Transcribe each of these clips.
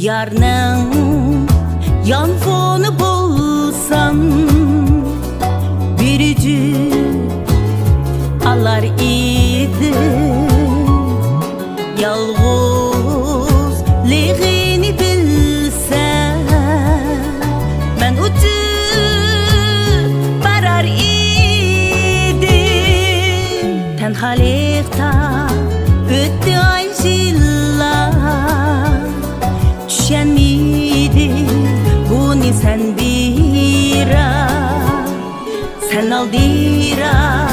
Yarının yanfonu bulsan Birici alar idi. Yalğız liğini bilse Ben ucu barar idim. Tenhalik Kanal Dira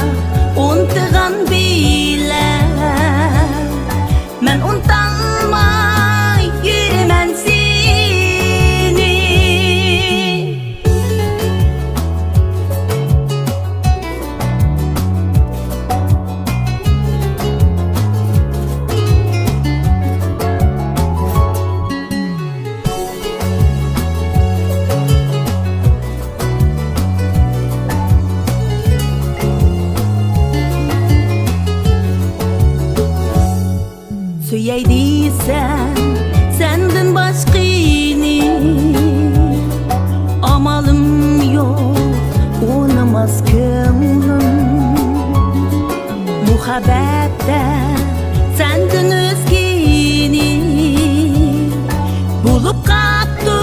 Söyeydiysen senden başkini Amalım yok unamaz könlüm Muhabbette senden özgini. Bulup kattı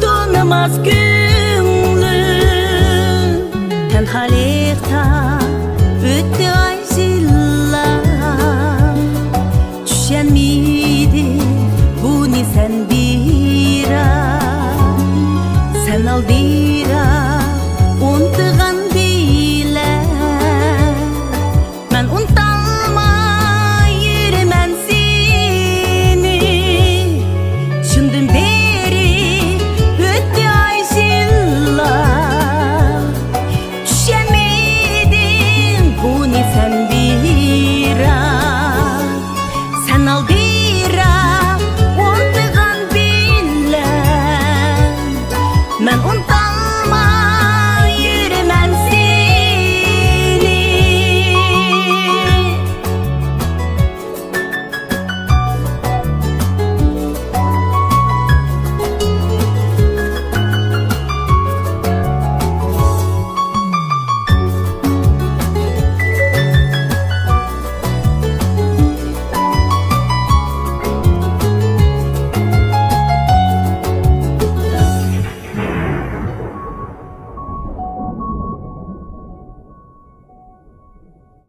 tanımaz gönlüm. Tenhalikta Aldira